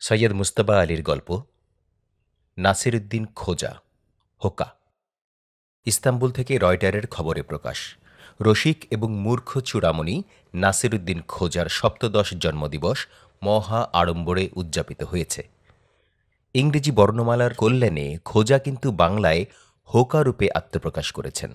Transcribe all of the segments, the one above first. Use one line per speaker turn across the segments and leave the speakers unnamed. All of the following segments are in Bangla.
সৈয়দ মুস্তফা আলীর গল্প, নাসিরুদ্দিন খোজা, হোকা। ইস্তাম্বুল থেকে রয়টারের খবরে প্রকাশ। রসিক এবং মূর্খ চূড়ামণি নাসিরুদ্দিন খোজার সপ্তদশ জন্মদিবস মহা আড়ম্বরে উদযাপিত হয়েছে। ইংরেজি বর্ণমালার কল্যাণে খোজা কিন্তু বাংলায় হোকা রূপে আত্মপ্রকাশ করেছেন।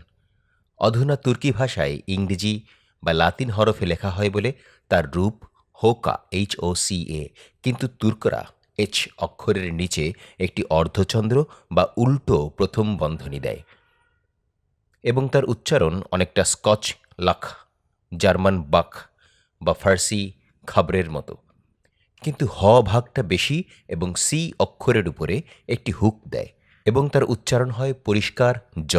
অধুনা তুর্কি ভাষায় ইংরেজি বা লাতিন হরফে লেখা হয় বলে তার রূপ হোকা এইচ ও সি এ কিন্তু তুর্করা এইচ অক্ষরের নিচে একটি অর্ধচন্দ্র বা উল্টো প্রথম বন্ধনী দেয়। এবং তার উচ্চারণ অনেকটা স্কচ, লাখ, জার্মান বাক বা ফার্সি খাবরের মতো। কিন্তু হ ভাগটা বেশি এবং সি অক্ষরের উপরে একটি হুক দেয় এবং তার উচ্চারণ হয় পরিষ্কার, জ।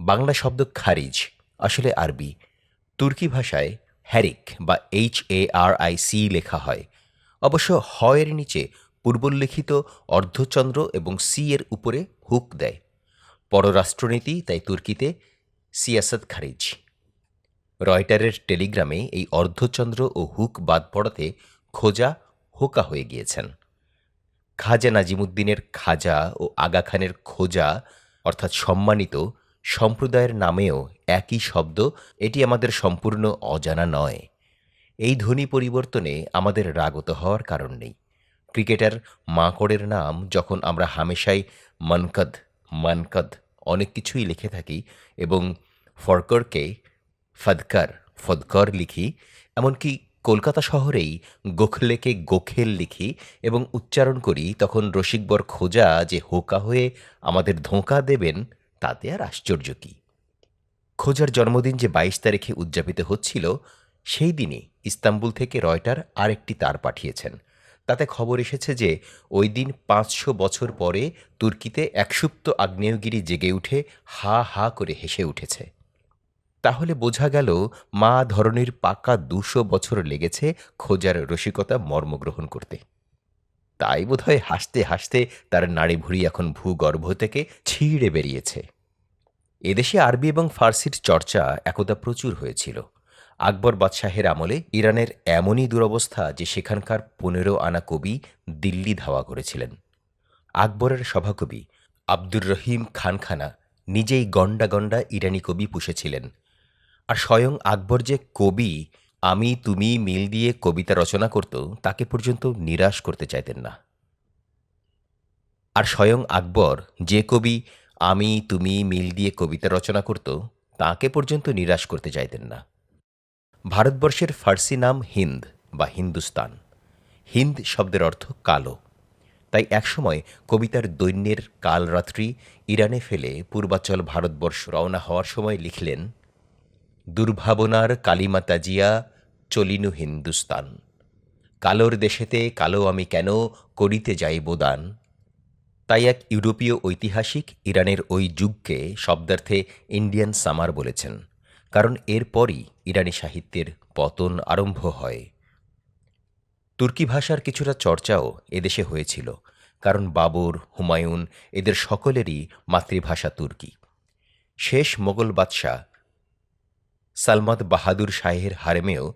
বাংলা শব্দ খারিজ, আসলে আরবি। তুর্কি ভাষায় হ্যারিক বা H A R I C লেখা হয়। অবশ্য হ এর নিচে পূর্বোল্লেখিত অর্ধচন্দ্র এবং সি এর উপরে হুক দেয়। পররাষ্ট্রনীতি, তাই তুর্কিতে সিয়াসত খারিজ। রয়টারের টেলিগ্রামে এই অর্ধচন্দ্র ও হুক বাদ পড়াতে খোজা হোকা হয়ে গিয়েছেন। খাজা নাজিমুদ্দিনের খাজা ও আগা খানের খোজা, অর্থাৎ সম্মানিত সম্প্রদায়ের নামেও একই শব্দ, এটি আমাদের সম্পূর্ণ অজানা নয়। এই ধ্বনি পরিবর্তনে আমাদের রাগত হওয়ার কারণ নেই। ক্রিকেটার মাকড়ের নাম যখন আমরা হামেশাই মনকদ, মানকদ অনেক কিছুই লিখে থাকি এবং ফরকরকে ফদকর ফদকর লিখি, এমনকি কলকাতা শহরেই গোখলেকে গোখেল লিখি এবং উচ্চারণ করি, তখন রসিকবর খোঁজা যে হোকা হয়ে আমাদের ধোঁকা দেবেন তাতে আর আশ্চর্য কী? খোঁজার জন্মদিন যে বাইশ তারিখে উদযাপিত হচ্ছিল, সেই দিনই ইস্তাম্বুল থেকে রয়টার আরেকটি তার পাঠিয়েছেন। তাতে খবর এসেছে যে, ওই দিন পাঁচশো বছর পরে তুর্কিতে একসুপ্ত আগ্নেয়গিরি জেগে উঠে হা হা করে হেসে উঠেছে। তাহলে বোঝা গেল, মা ধরনের পাকা দুশো বছর লেগেছে খোঁজার রসিকতা মর্মগ্রহণ করতে। তাই বোধহয় হাসতে হাসতে তার নাড়ি ভুড়ি এখন ভূগর্ভ থেকে ছিঁড়ে বেরিয়েছে। এদেশে আরবি এবং ফার্সির চর্চা একদা প্রচুর হয়েছিল। আকবর বাদশাহের আমলে ইরানের এমনই দুরবস্থা যে সেখানকার পনেরো আনা কবি দিল্লি ধাওয়া করেছিলেন। আকবরের সভাকবি আব্দুর রহিম খানখানা নিজেই গন্ডা গন্ডা ইরানি কবি পুষেছিলেন। আর স্বয়ং আকবর যে কবি, আমি, তুমি, মিল দিয়ে কবিতা রচনা করত, তাকে পর্যন্ত নিরাশ করতে চাইতেন না। আর স্বয়ং আকবর যে কবি আমি, তুমি মিল দিয়ে কবিতা রচনা করত, তাকে পর্যন্ত নিরাশ করতে চাইতেন না। ভারতবর্ষের ফার্সি নাম হিন্দ বা হিন্দুস্তান। হিন্দ শব্দের অর্থ কালো। তাই একসময় কবিতার দৈন্যের কালরাত্রি ইরানে ফেলে পূর্বাচল ভারতবর্ষ রওনা হওয়ার সময় লিখলেন, দুর্ভাবনার কালিমা তাজিয়া চলিনু হিন্দুস্তান। কালোর দেশেতে কালো আমি কেন, করিতে যাইব দান। তাই এক ইউরোপীয় ঐতিহাসিক ইরানের ওই যুগকে শব্দার্থে ইন্ডিয়ান সামার বলেছেন, কারণ এরপরই ইরানি সাহিত্যের পতন আরম্ভ হয়। তুর্কি ভাষার কিছুটা চর্চাও এদেশে হয়েছিল, কারণ বাবর, হুমায়ুন এদের সকলেরই মাতৃভাষা তুর্কি। শেষ মোগল বাদশাহ সালমাদ বাহাদুর শাহের হারেমেও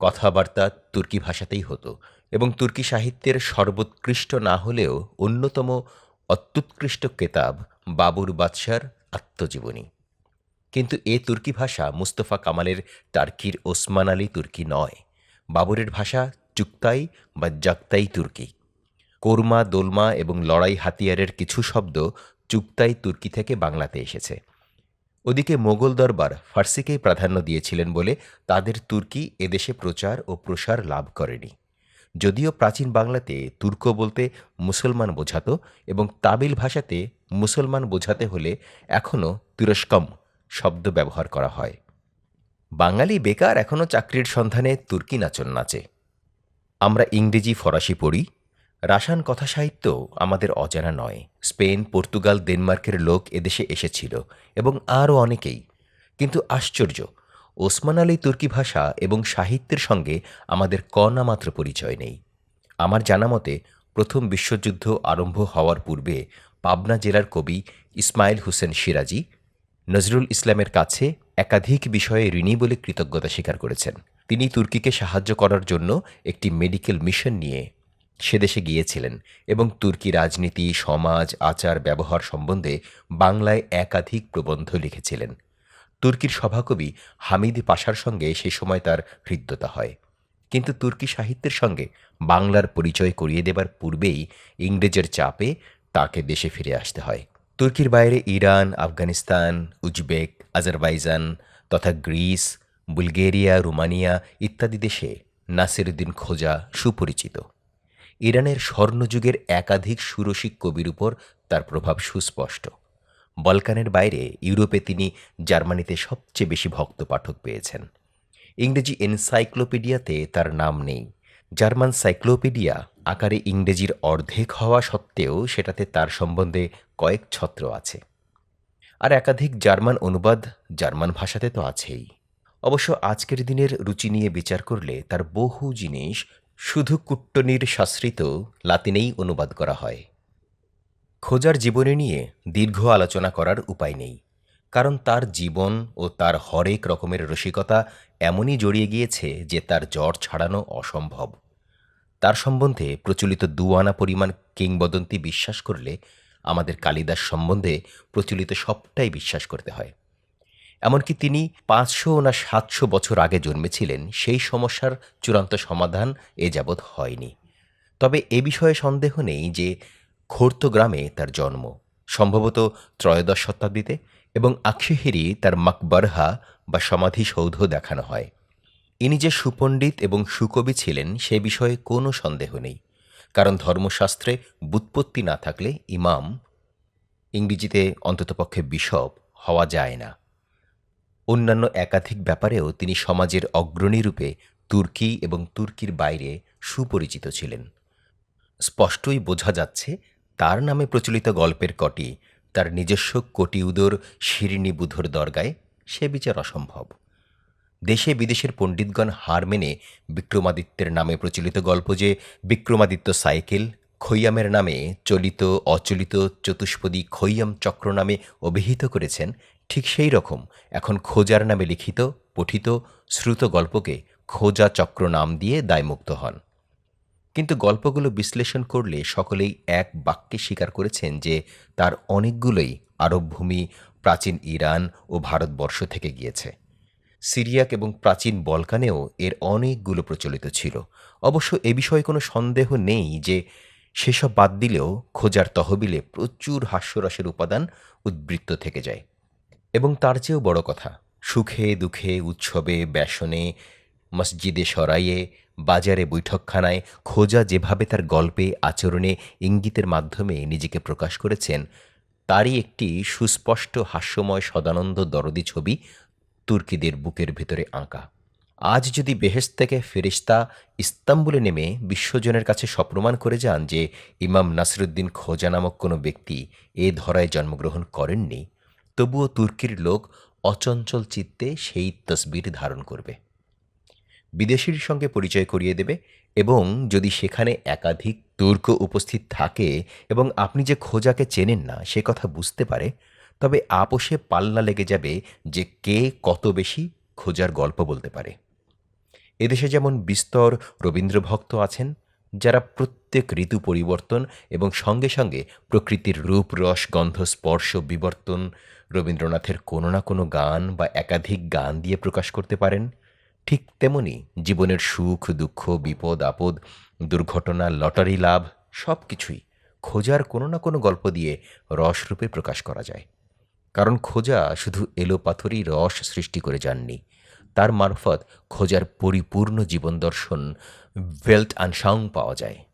কথাবার্তা তুর্কি ভাষাতেই হতো এবং তুর্কি সাহিত্যের সর্বোৎকৃষ্ট না হলেও অন্যতম অত্যুৎকৃষ্ট কেতাব বাবুর বাদশার আত্মজীবনী। কিন্তু এ তুর্কি ভাষা মুস্তফা কামালের টার্কির ওসমান আলী তুর্কি নয়। বাবরের ভাষা চুক্তাই বা জাক্তাই তুর্কি। কোরমা, দোলমা এবং লড়াই হাতিয়ারের কিছু শব্দ চুক্তাই তুর্কি থেকে বাংলাতে এসেছে। ওদিকে মোগল দরবার ফার্সিকেই প্রাধান্য দিয়েছিলেন বলে তাদের তুর্কি এদেশে প্রচার ও প্রসার লাভ করেনি। যদিও প্রাচীন বাংলাতে তুর্ক বলতে মুসলমান বোঝাতো এবং তামিল ভাষাতে মুসলমান বোঝাতে হলে এখনও তুরস্কম শব্দ ব্যবহার করা হয়। বাঙালি বেকার এখনও চাকরির সন্ধানে তুর্কি নাচন নাচে। আমরা ইংরেজি, ফরাসি পড়ি। রাসায়ন কথা সাহিত্য আমাদের অজানা নয়। স্পেন, পর্তুগাল, ডেনমার্কের লোক এদেশে এসেছিল এবং আরও অনেকেই। কিন্তু আশ্চর্য ওসমান আলী তুর্কি ভাষা এবং সাহিত্যের সঙ্গে আমাদের কণামাত্র পরিচয় নেই। আমার জানা মতে, প্রথম বিশ্বযুদ্ধ আরম্ভ হওয়ার পূর্বে পাবনা জেলার কবি ইসমাইল হোসেন সিরাজি নজরুল ইসলামের কাছে একাধিক বিষয়ে ঋণী বলে কৃতজ্ঞতা স্বীকার করেছেন। তিনি তুর্কিকে সাহায্য করার জন্য একটি মেডিকেল মিশন নিয়ে সে দেশে গিয়েছিলেন এবং তুর্কি রাজনীতি, সমাজ, আচার, ব্যবহার সম্বন্ধে বাংলায় একাধিক প্রবন্ধ লিখেছিলেন। তুর্কির সভাকবি হামিদ পাশার সঙ্গে সে সময় তার হৃদ্যতা হয়। কিন্তু তুর্কি সাহিত্যের সঙ্গে বাংলার পরিচয় করিয়ে দেবার পূর্বেই ইংরেজের চাপে তাকে দেশে ফিরে আসতে হয়। তুর্কির বাইরে ইরান, আফগানিস্তান, উজবেক, আজারবাইজান তথা গ্রিস, বুলগেরিয়া, রোমানিয়া ইত্যাদি দেশে নাসিরুদ্দিন খোজা সুপরিচিত। ইরানের স্বর্ণযুগের একাধিক সুরসিক কবির উপর তার প্রভাব সুস্পষ্ট। বলকানের বাইরে ইউরোপে তিনি জার্মানিতে সবচেয়ে বেশি ভক্ত পাঠক পেয়েছেন। ইংরেজি এনসাইক্লোপিডিয়াতে তার নাম নেই। জার্মান সাইক্লোপিডিয়া আকারে ইংরেজির অর্ধেক হওয়া সত্ত্বেও সেটাতে তার সম্বন্ধে কয়েক ছত্র আছে। আর একাধিক জার্মান অনুবাদ জার্মান ভাষাতে তো আছেই। অবশ্য আজকের দিনের রুচি নিয়ে বিচার করলে তার বহু জিনিস শুধু কুট্টনির শাস্ত্রিত লাতিনেই অনুবাদ করা হয়। খোঁজার জীবনী নিয়ে দীর্ঘ আলোচনা করার উপায় নেই, কারণ তার জীবন ও তার হরেক রকমের রসিকতা এমনই জড়িয়ে গিয়েছে যে তার জ্বর ছাড়ানো অসম্ভব। তার সম্বন্ধে প্রচলিত দুয়ানা পরিমাণ কিংবদন্তি বিশ্বাস করলে আমাদের কালিদাস সম্বন্ধে প্রচলিত সবটাই বিশ্বাস করতে হয়। এমনকি তিনি পাঁচশো না সাতশো বছর আগে জন্মেছিলেন, সেই সমস্যার চূড়ান্ত সমাধান এ যাবৎ হয়নি। তবে এ বিষয়ে সন্দেহ নেই যে খোর্ত গ্রামে তার জন্ম, সম্ভবত ত্রয়োদশ শতাব্দীতে, এবং আকশেহেরি তার মাকবরহা বা সমাধিসৌধ দেখানো হয়। ইনি যে সুপণ্ডিত এবং সুকবি ছিলেন, সে বিষয়ে কোনো সন্দেহ নেই, কারণ ধর্মশাস্ত্রে বুৎপত্তি না থাকলে ইমাম ইংরেজিতে অন্ততপক্ষে বিশপ হওয়া যায় না। অন্যান্য একাধিক ব্যাপারেও তিনি সমাজের অগ্রণী রূপে তুর্কি এবং তুর্কির বাইরে সুপরিচিত ছিলেন। স্পষ্টই বোঝা যাচ্ছে তার নামে প্রচলিত গল্পের কটি, তার নিজস্ব কোটি উদর শিরিনী বুধর দরগায় সে বিচার অসম্ভব। দেশে বিদেশের পণ্ডিতগণ হার মেনে বিক্রমাদিত্যের নামে প্রচলিত গল্প যে বিক্রমাদিত্য সাইকেল, খৈয়ামের নামে চলিত, অচলিত, চতুষ্পদী খৈয়াম চক্র নামে অভিহিত করেছেন, ঠিক সেই রকম এখন খোজার নামে লিখিত, পঠিত, শ্রুত গল্পকে খোজা চক্র নাম দিয়ে দায়মুক্ত হন। কিন্তু গল্পগুলো বিশ্লেষণ করলে সকলেই এক বাক্যে স্বীকার করেছেন যে তার অনেকগুলোই আরব ভূমি প্রাচীন ইরান ও ভারতবর্ষ থেকে গিয়েছে। সিরিয়াক এবং প্রাচীন বলকানেও এর অনেকগুলো প্রচলিত ছিল। অবশ্য এ বিষয়ে কোনো সন্দেহ নেই যে সেসব বাদ দিলেও খোঁজার তহবিলে প্রচুর হাস্যরসের উপাদান উদ্বৃত্ত থেকে যায়। এবং তার চেয়েও বড় কথা, সুখে দুঃখে, উৎসবে, ব্যসনে মসজিদে সরাইয়ে, বাজারে বৈঠকখানায় খোঁজা যেভাবে তার গল্পে, আচরণে ইঙ্গিতের মাধ্যমে নিজেকে প্রকাশ করেছেন, তারই একটি সুস্পষ্ট হাস্যময় সদানন্দ দরদি ছবি তুর্কিদের বুকের ভেতরে আঁকা। আজ যদি বেহেস থেকে ফেরিস্তা ইস্তাম্বুলে নেমে বিশ্বজনের কাছে সপ্রমাণ করে যান যে ইমাম নাসরুদ্দিন খোজা নামক কোনো ব্যক্তি এ ধরায় জন্মগ্রহণ করেননি, তবুও তুর্কির লোক অচঞ্চল চিত্তে সেই তসবির ধারণ করবে। বিদেশির সঙ্গে পরিচয় করিয়ে দেবে এবং যদি সেখানে একাধিক তুর্ক উপস্থিত থাকে এবং আপনি যে খোঁজাকে চেনেন না, সে কথা বুঝতে পারে, তবে আপোষে পাল্লা লেগে যাবে যে কে কত বেশি খোঁজার গল্প বলতে পারে। এদেশে যেমন বিস্তর রবীন্দ্রভক্ত আছেন, যারা প্রত্যেক ঋতু পরিবর্তন এবং সঙ্গে সঙ্গে প্রকৃতির রূপ, রস, গন্ধ, স্পর্শ, বিবর্তন রবীন্দ্রনাথের কোনো না কোনো গান বা একাধিক গান দিয়ে প্রকাশ করতে পারেন। ঠিক তেমনি জীবনের সুখ, দুঃখ, বিপদ, আপদ, দুর্ঘটনা, লটারি, লাভ সব কিছুই খোঁজার কোনো না কোনো গল্প দিয়ে রসরূপে প্রকাশ করা যায়। কারণ খোঁজা শুধু এলোপাথরই রস সৃষ্টি করে যাননি। তার মারফত খোঁজার পরিপূর্ণ জীবন দর্শন ওয়েল্ট আনসাং পাওয়া যায়।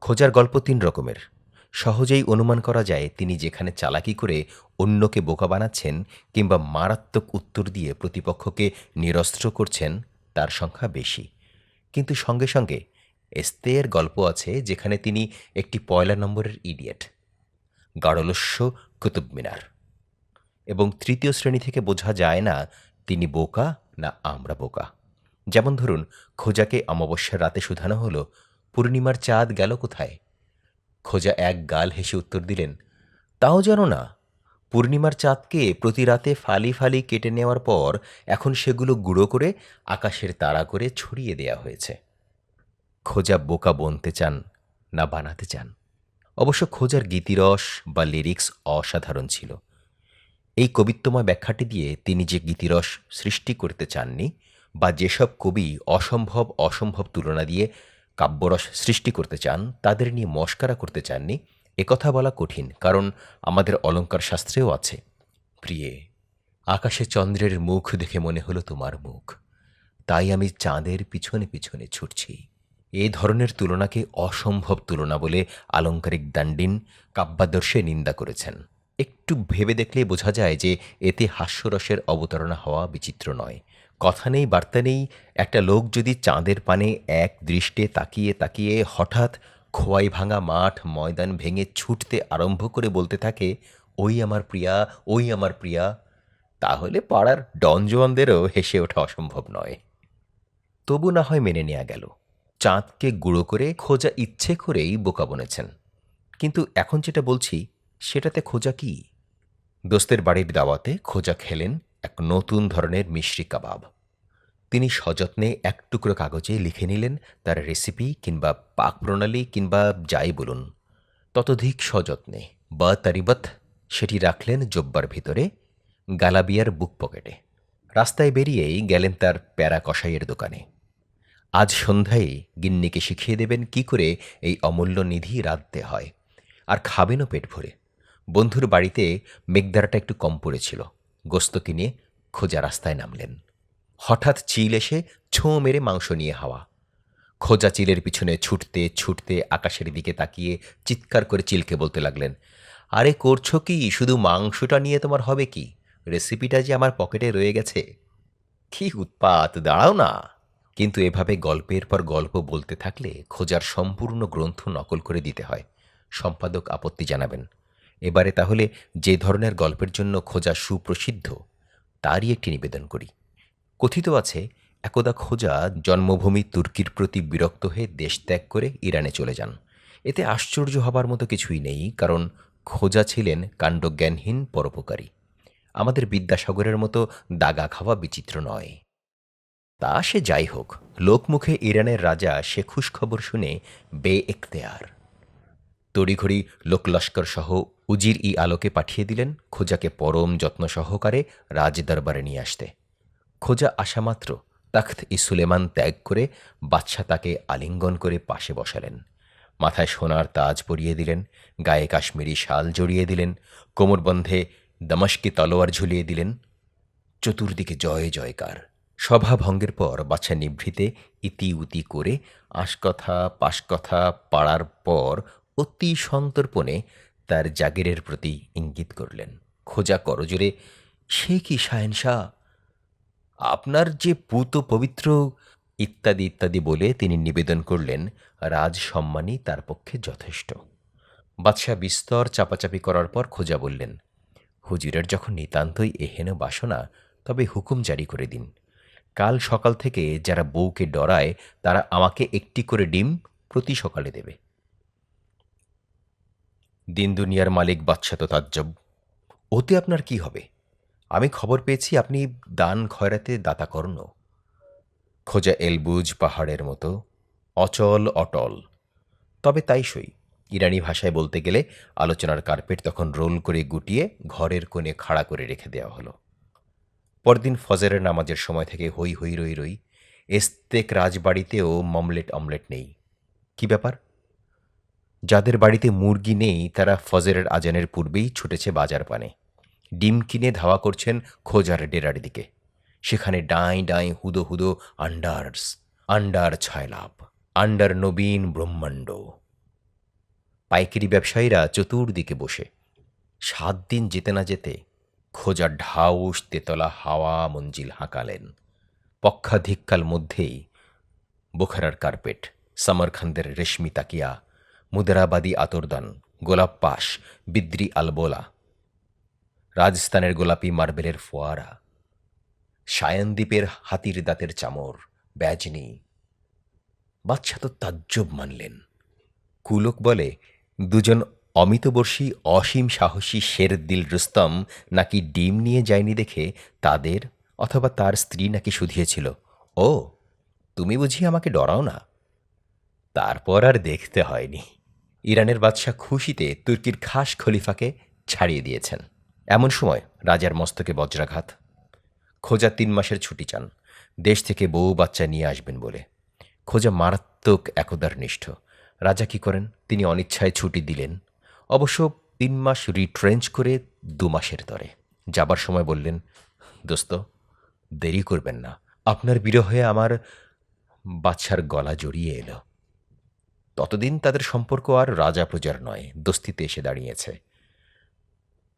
খোঁজার গল্প তিন রকমের। সহজেই অনুমান করা যায় তিনি যেখানে চালাকি করে অন্যকে বোকা বানাচ্ছেন কিংবা মারাত্মক উত্তর দিয়ে প্রতিপক্ষকে নিরস্ত্র করছেন, তার সংখ্যা বেশি। কিন্তু সঙ্গে সঙ্গে এস্তেয়ের গল্প আছে যেখানে তিনি একটি পয়লা নম্বরের ইডিয়েট গাঢ়লস্য কুতুব মিনার। এবং তৃতীয় শ্রেণি থেকে বোঝা যায় না তিনি বোকা না আমরা বোকা। যেমন ধরুন, খোজাকে অমাবস্যার রাতে শুধানো হলো, পূর্ণিমার চাঁদ গেল কোথায়? খোজা এক গাল হেসে উত্তর দিলেন, তাও জানো না, পূর্ণিমার চাঁদকে প্রতি রাতে ফালি ফালি কেটে নেওয়ার পর এখন সেগুলো গুঁড়ো করে আকাশের তারা করে ছড়িয়ে দেয়া হয়েছে। খোঁজা বোকা বনতে চান না বানাতে চান। অবশ্য খোঁজার গীতিরস বা লিরিক্স অসাধারণ ছিল। এই কবিত্বময় ব্যাখ্যাটি দিয়ে তিনি যে গীতিরস সৃষ্টি করতে চাননি বা যেসব কবি অসম্ভব অসম্ভব তুলনা দিয়ে কাব্যরস সৃষ্টি করতে চান, তাদের নিয়ে মস্কারা করতে চাননি একথা বলা কঠিন, কারণ আমাদের অলঙ্কার শাস্ত্রেও আছে। প্রিয়ে, আকাশে চন্দ্রের মুখ দেখে মনে হলো তোমার মুখ। তাই আমি চাঁদের পিছনে পিছনে ছুটছি। এ ধরনের তুলনাকে অসম্ভব তুলনা বলে আলঙ্কারিক দান্ডিন কাব্যাদর্শে নিন্দা করেছেন। একটু ভেবে দেখলে বোঝা যায় যে এতে হাস্যরসের অবতারণা হওয়া বিচিত্র নয়। কথা নেই, বার্তা নেই। একটা লোক যদি চাঁদের পানে এক দৃষ্টে তাকিয়ে তাকিয়ে হঠাৎ খোয়াই ভাঙা মাঠ, ময়দান ভেঙে ছুটতে আরম্ভ করে বলতে থাকে, ওই আমার প্রিয়া, ওই আমার প্রিয়া, তাহলে পাড়ার ডনজোয়ানদেরও হেসে ওঠা অসম্ভব নয়। তবু না হয় মেনে নেওয়া গেল। চাঁদকে গুঁড়ো করে খোঁজা ইচ্ছে করেই বোকা বনেছেন। কিন্তু এখন যেটা বলছি, সেটাতে খোঁজা কি? দোস্তের বাড়ির দাওয়াতে খোঁজা খেলেন এক নতুন ধরনের মিশ্রি কাবাব। তিনি সযত্নে এক টুকরো কাগজে লিখে নিলেন তার রেসিপি কিংবা পাক প্রণালী কিংবা যাই বলুন। ততোধিক সযত্নে বা তারিবত সেটি রাখলেন জব্বার ভিতরে, গালাবিয়ার বুক পকেটে। রাস্তায় বেরিয়েই গেলেন তার প্যারা কষাইয়ের দোকানে। আজ সন্ধ্যায় গিন্নিকে শিখিয়ে দেবেন কি করে এই অমূল্য নিধি রাঁধতে হয়। আর খাবেনও পেট ভরে। বন্ধুর বাড়িতে মেঘদারাটা একটু কম পড়েছিল। গোস্ত কিনে খোঁজা রাস্তায় নামলেন। হঠাৎ চিল এসে ছোঁ মেরে মাংস নিয়ে হাওয়া। খোঁজা চিলের পিছনে ছুটতে ছুটতে আকাশের দিকে তাকিয়ে চিৎকার করে চিলকে বলতে লাগলেন, আরে করছ কি? শুধু মাংসটা নিয়ে তোমার হবে কি? রেসিপিটা যে আমার পকেটে রয়ে গেছে। কি উৎপাত, দাঁড়াও না। কিন্তু এভাবে গল্পের পর গল্প বলতে থাকলে খোঁজার সম্পূর্ণ গ্রন্থ নকল করে দিতে হয়। সম্পাদক আপত্তি জানাবেন। এবারে তাহলে যে ধরনের গল্পের জন্য খোঁজা সুপ্রসিদ্ধ, তারই একটি নিবেদন করি। কথিত আছে, একদা খোঁজা জন্মভূমি তুর্কির প্রতি বিরক্ত হয়ে দেশ ত্যাগ করে ইরানে চলে যান। এতে আশ্চর্য হবার মতো কিছুই নেই, কারণ খোঁজা ছিলেন কাণ্ডজ্ঞানহীন, পরোপকারী। আমাদের বিদ্যাসাগরের মতো দাগা খাওয়া বিচিত্র নয়। তা সে যাই হোক, লোকমুখে ইরানের রাজা সে খুশখবর শুনে বে এখতেয়ার তড়িঘড়ি লোকলস্কর সহ উজির ই আলোকে পাঠিয়ে দিলেন খোজাকে পরম যত্ন সহকারে রাজ দরবারে নিয়ে আসতে। খোজা আসামাত্র তখ্ত ই সুলেমান ত্যাগ করে বাদশাহ তাকে আলিঙ্গন করে পাশে বসালেন। মাথায় সোনার তাজ পরিয়ে দিলেন, গায়ে কাশ্মীরি শাল জড়িয়ে দিলেন কোমরবন্ধে দমস্কি তলোয়ার ঝুলিয়ে দিলেন। চতুর্দিকে জয়, জয়কার। সভা ভঙ্গের পর বাচ্চা নিভৃতে ইতি উতি করে আশকথা, পাশকথা পাড়ার পর অতি সন্তর্পণে তার জাগিরের প্রতি ইঙ্গিত করলেন। খোঁজা করজোরে, সে কি শাহেনশাহ আপনার যে পুত পবিত্র? ইত্যাদি ইত্যাদি বলে তিনি নিবেদন করলেন, রাজ সম্মানই তার পক্ষে যথেষ্ট। বাদশাহ বিস্তর চাপাচাপি করার পর খোঁজা বললেন, হুজুরের যখন নিতান্তই এহেন বাসনা, তবে হুকুম জারি করে দিন। কাল সকাল থেকে যারা বউকে ডরায়, তারা আমাকে একটি করে ডিম প্রতি সকালে দেবে। দিন দুনিয়ার মালিক বাদশা তো তাজ্জব। ওতে আপনার কি হবে? আমি খবর পেয়েছি আপনি দান খয়রাতে দাতাকর্ণ খোঁজা এলবুজ পাহাড়ের মতো, অচল অটল। তবে তাই সই। ইরানি ভাষায় বলতে গেলে আলোচনার কার্পেট তখন রোল করে গুটিয়ে ঘরের কোণে খাড়া করে রেখে দেওয়া হলো। পরদিন ফজরের নামাজের সময় থেকে হই হই রই রই, এস্তেক রাজবাড়িতেও মমলেট অমলেট নেই। কি ব্যাপার? যাদের বাড়িতে মুরগি নেই, তারা ফজরের আজানের পূর্বেই ছুটেছে বাজার পানে। ডিম কিনে ধাওয়া করছেন খোঁজার ডেরার দিকে। সেখানে ডাঁই ডাঁই হুদো হুদো আন্ডার্স, আন্ডার ছায়লাভ আন্ডার নবীন ব্রহ্মাণ্ড। পাইকারি ব্যবসায়ীরা চতুর্দিকে বসে। সাত দিন যেতে না যেতে খোঁজার ঢাউস তেতলা হাওয়া মঞ্জিল হাঁকালেন। পক্ষাধিককাল মধ্যেই বোখারার কার্পেট সামরখানদের রেশমি তাকিয়া মুদারাবাদী আতরদান, গোলাপ পাশ, বিদ্রি আলবোলা, রাজস্থানের গোলাপি মার্বেলের ফোয়ারা সায়নদ্বীপের হাতির দাঁতের চামর, ব্যাজনি। বাচ্চা তো তাজ্জব মানলেন। কুলক বলে, দুজন অমিতবর্ষী অসীম সাহসী শেরদিল রুস্তম নাকি ডিম নিয়ে যায়নি দেখে তাদের অথবা তার স্ত্রী নাকি শুধিয়েছিল, ও, তুমি বুঝি আমাকে ডরাও না? তারপর আর দেখতে হয়নি। ইরানের বাদশাহ খুশিতে তুর্কির খাস খলিফাকে ছাড়িয়ে দিয়েছেন। এমন সময় রাজার মস্তকে বজ্রাঘাত। খোঁজা তিন মাসের ছুটি চান। দেশ থেকে বউ বাচ্চা নিয়ে আসবেন বলে। খোঁজা মারাত্মক একদার নিষ্ঠ। রাজা কি করেন? তিনি অনিচ্ছায় ছুটি দিলেন। অবশ্য তিন মাস রিট্রেঞ্চ করে দু মাসের তরে। যাবার সময় বললেন, দোস্ত, দেরি করবেন না। আপনার বিরহে আমার বাচ্চার গলা জড়িয়ে এলো। ততদিন তাদের সম্পর্ক আর রাজা প্রজার নয়, দস্তিতে এসে দাঁড়িয়েছে।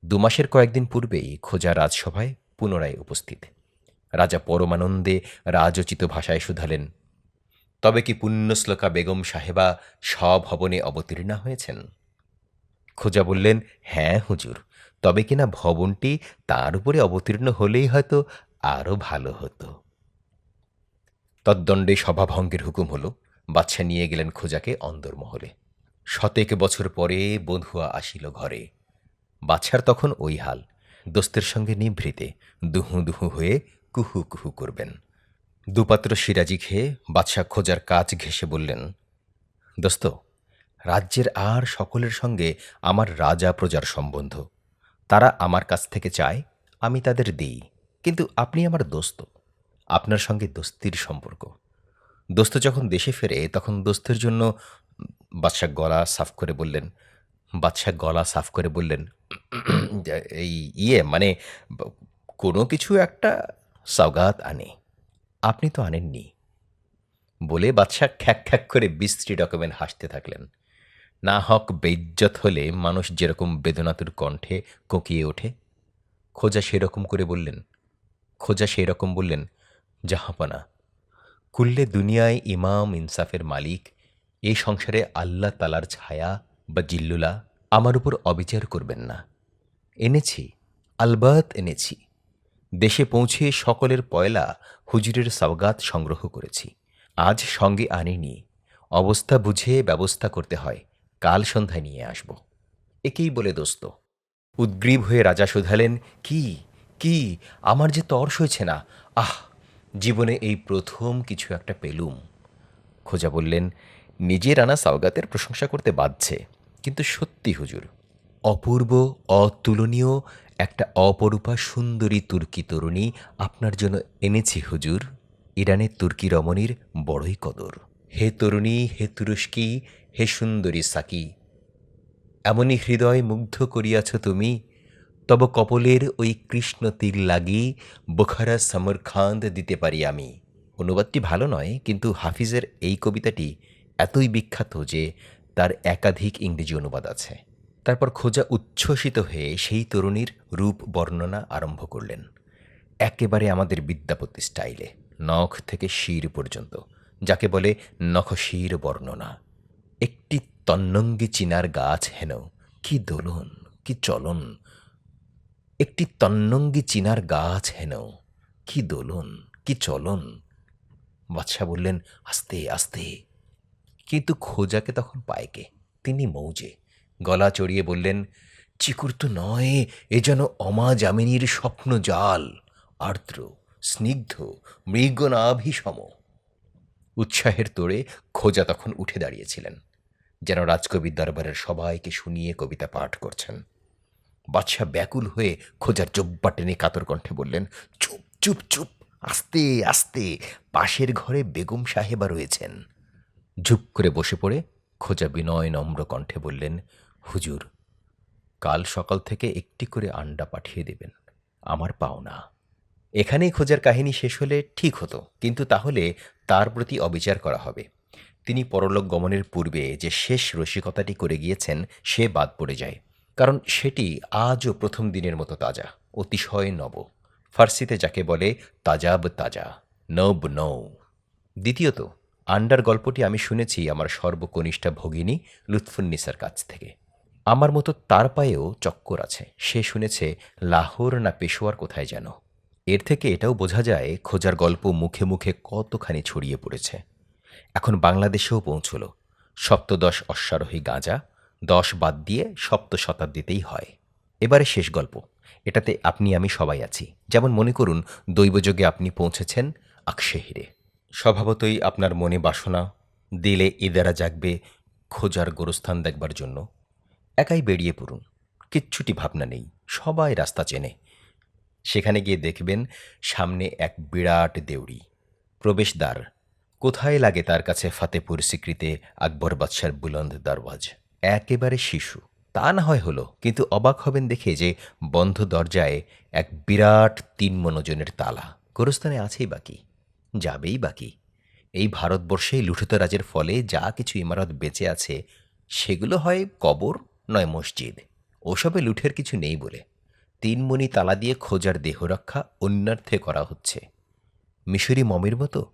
দু মাসের কয়েকদিন পূর্বেই খোঁজা রাজসভায় পুনরায় উপস্থিত। রাজা পরমানন্দে রাজোচিত ভাষায় শুধালেন, তবে কি পুণ্যশ্লোকা বেগম সাহেবা স্বভবনে অবতীর্ণা হয়েছেন? খোঁজা বললেন হ্যাঁ হুজুর, তবে কিনা ভবনটি তার উপরে অবতীর্ণ হলেই হয়তো আরও ভালো হতো। তদ্দণ্ডে সভাভঙ্গের হুকুম হলো বাচ্চা নিয়ে গেলেন খোঁজাকে অন্দরমহলে। শতেক বছর পরে বধুয়া আসিল ঘরে। বাচ্চার তখন ওই হাল। দোস্তের সঙ্গে নিভৃতে দুহু দুহু হয়ে কুহু কুহু করবেন। দুপাত্র সিরাজি খেয়ে বাদশাহ খোঁজার কাজ ঘেঁষে বললেন, দোস্ত, রাজ্যের আর সকলের সঙ্গে আমার রাজা প্রজার সম্বন্ধ। তারা আমার কাছ থেকে চায়, আমি তাদের দিই। কিন্তু আপনি আমার দোস্ত। আপনার সঙ্গে দোস্তির সম্পর্ক। দোস্ত যখন দেশে ফেরে, তখন দোস্তের জন্য বাদশাহ গলা সাফ করে বললেন বাদশাহ গলা সাফ করে বললেন, এই ইয়ে মানে কোনো কিছু একটা সওগাত আনে। আপনি তো আনেননি। বলে বাদশাহ খ্যাক খ্যাক করে বিশ্রী ডকুমেন্ট হাসতে থাকলেন। না হক বেজ্জত হলে মানুষ যেরকম বেদনাতুর কণ্ঠে কোঁকিয়ে ওঠে, খোঁজা সেরকম করে বললেন, খোঁজা সেই রকম বললেন, জাহাপানা কুল্লে দুনিয়ায় ইমাম ইনসাফের মালিক, এই সংসারে আল্লাহ তালার ছায়া বা জিল্লুলা আমার উপর অবিচার করবেন না। এনেছি, আলবাত এনেছি। দেশে পৌঁছে সকলের পয়লা হুজুরের সওগাত সংগ্রহ করেছি। আজ সঙ্গে আনিনি, অবস্থা বুঝে ব্যবস্থা করতে হয়, কাল সন্ধ্যায় নিয়ে আসব। একেই বলে দোস্ত, উদ্গ্রীব হয়ে রাজা শুধালেন, কি কি, আমার যে তর্স হয়েছে না, আহ জীবনে এই প্রথম কিছু একটা পেলুম। খোঁজা বললেন নিজের আনা সাওগাতের প্রশংসা করতে বাধছে কিন্তু সত্যি, হুজুর, অপূর্ব, অতুলনীয় একটা অপরূপা সুন্দরী তুর্কি তরুণী আপনার জন্য এনেছি, হুজুর। ইরানের তুর্কি রমণীর বড়ই কদর। হে তরুণী, হে তুরস্কি, হে সুন্দরী সাকি, এমনই হৃদয় মুগ্ধ করিয়াছ তুমি তব কপলের ওই কৃষ্ণ তীর লাগি বোখারা সমরখান্দ দিতে পারি আমি। অনুবাদটি ভালো নয়, কিন্তু হাফিজের এই কবিতাটি এতই বিখ্যাত যে তার একাধিক ইংরেজি অনুবাদ আছে। তারপর খোঁজা উচ্ছ্বসিত হয়ে সেই তরুণীর রূপ বর্ণনা আরম্ভ করলেন। একেবারে আমাদের বিদ্যাপতি স্টাইলে, নখ থেকে শির পর্যন্ত, যাকে বলে নখশির বর্ণনা। একটি তন্নঙ্গি চিনার গাছ হেন কি দোলন, কি চলন একটি তন্নঙ্গি চিনার গাছ হেন। কি দোলন, কি চলন? বাদশাহ বললেন, আস্তে আস্তে। কিন্তু খোঁজাকে তখন পায়কে তিনি মৌজে। গলা চড়িয়ে বললেন, চিকুর তো নয়, এ যেন অমা যামিনীর স্বপ্ন জাল। আর্দ্র, স্নিগ্ধ মৃগনাভিসম উৎসাহের তোড়ে খোঁজা তখন উঠে দাঁড়িয়েছিলেন। যেন রাজকবির দরবারের সবাইকে শুনিয়ে কবিতা পাঠ করছেন। বাদশাহ ব্যাকুল হয়ে খোঁজার জব্বা টেনে কাতর কণ্ঠে বললেন, চুপ চুপ চুপ, আস্তে আস্তে, পাশের ঘরে বেগম সাহেবা রয়েছেন। ঝুপ করে বসে পড়ে খোঁজা বিনয় নম্র কণ্ঠে বললেন, হুজুর, কাল সকাল থেকে একটি করে আন্ডা পাঠিয়ে দেবেন, আমার পাওনা। এখানেই খোঁজার কাহিনী শেষ হলে ঠিক হতো, কিন্তু তাহলে তার প্রতি অবিচার করা হবে। তিনি পরলোক গমনের পূর্বে যে শেষ রসিকতাটি করে গিয়েছেন, সে বাদ পড়ে যায়। কারণ সেটি আজও প্রথম দিনের মতো তাজা, অতিশয় নব। ফার্সিতে যাকে বলে তাজাব তাজা, নব নৌ দ্বিতীয়ত, আন্ডার গল্পটি আমি শুনেছি আমার সর্বকনিষ্ঠা ভগিনী লুৎফুন্নিসার কাছ থেকে। আমার মতো তার পায়েও চক্কর আছে। সে শুনেছে, লাহোর না পেশোয়ার কোথায় যেন? এর থেকে এটাও বোঝা যায়, খোঁজার গল্প মুখে মুখে কতখানি ছড়িয়ে পড়েছে। এখন বাংলাদেশেও পৌঁছল। সপ্তদশ অশ্বারোহী গাঁজা দশ বাদ দিয়ে সপ্ত শতাব্দীতেই হয়। এবারে শেষ গল্প। এটাতে আপনি, আমি সবাই আছি। যেমন মনে করুন, দৈবযোগে আপনি পৌঁছেছেন আকশেহিরে। স্বভাবতই আপনার মনে বাসনা, দিলে ইদারা জাগবে খোঁজার গোরস্থান দেখবার জন্য। একাই বেরিয়ে পড়ুন। কিচ্ছুটি ভাবনা নেই, সবাই রাস্তা চেনে। সেখানে গিয়ে দেখবেন সামনে এক বিরাট দেউড়ি। প্রবেশদ্বার। কোথায় লাগে তার কাছে ফাতেপুর স্বীকৃতে আকবর বাদশার বুলন্দ দরওয়াজ? একেবারে শিশু। তা না হয় হলো, কিন্তু অবাক হবেন দেখে যে বন্ধ দরজায় এক বিরাট তিন মনোজনের তালা। গোরস্থানে আছেই বাকি, যাবেই বাকি। এই ভারতবর্ষে লুঠতরাজের ফলে যা কিছু ইমারত বেঁচে আছে, সেগুলো হয় কবর নয় মসজিদ। ওসবে লুঠের কিছু নেই বলে। তিনমণি তালা দিয়ে খোঁজার দেহরক্ষা অন্যার্থে করা হচ্ছে। মিশরি মমির মতো?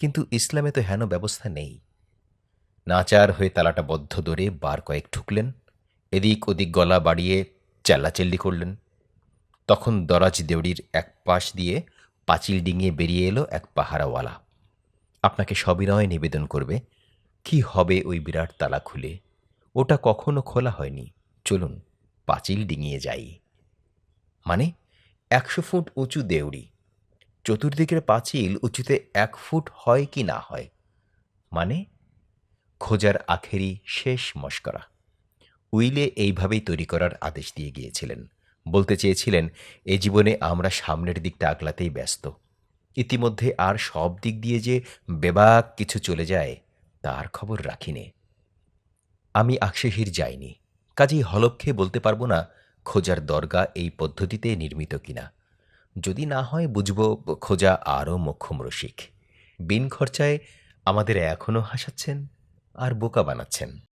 কিন্তু ইসলামে তো হেন ব্যবস্থা নেই। নাচার হয়ে তালাটা বদ্ধ ধরে বার কয়েক ঠুকলেন, এদিক ওদিক গলা বাড়িয়ে চেল্লাচেল্লি করলেন। তখন দরাজ দেউড়ির এক পাশ দিয়ে পাঁচিল ডিঙিয়ে বেরিয়ে এলো এক পাহারাওয়ালা। আপনাকে সবিনয় নিবেদন করবে, কি হবে ওই বিরাট তালা খুলে? ওটা কখনো খোলা হয়নি। চলুন, পাঁচিল ডিঙিয়ে যাই। মানে একশো ফুট উঁচু দেউড়ি। চতুর্দিকের পাঁচিল উঁচুতে এক ফুট হয় কি না হয়? মানে খোঁজার আখেরি শেষ মস্করা। উইলে এইভাবেই তৈরি করার আদেশ দিয়ে গিয়েছিলেন। বলতে চেয়েছিলেন, এ জীবনে আমরা সামনের দিকটা আগলাতেই ব্যস্ত। ইতিমধ্যে আর সব দিক দিয়ে যে বেবাক কিছু চলে যায়, তার খবর রাখিনি। আমি আকশেহির যাইনি। কাজেই হলক্ষে বলতে পারব না, খোঁজার দরগা এই পদ্ধতিতে নির্মিত কিনা। যদি না হয় বুঝব, খোঁজা আরও মোক্ষম রসিক। বিন খরচায় আমাদের এখনও হাসাচ্ছেন? আর বোকা বানাচ্ছেন।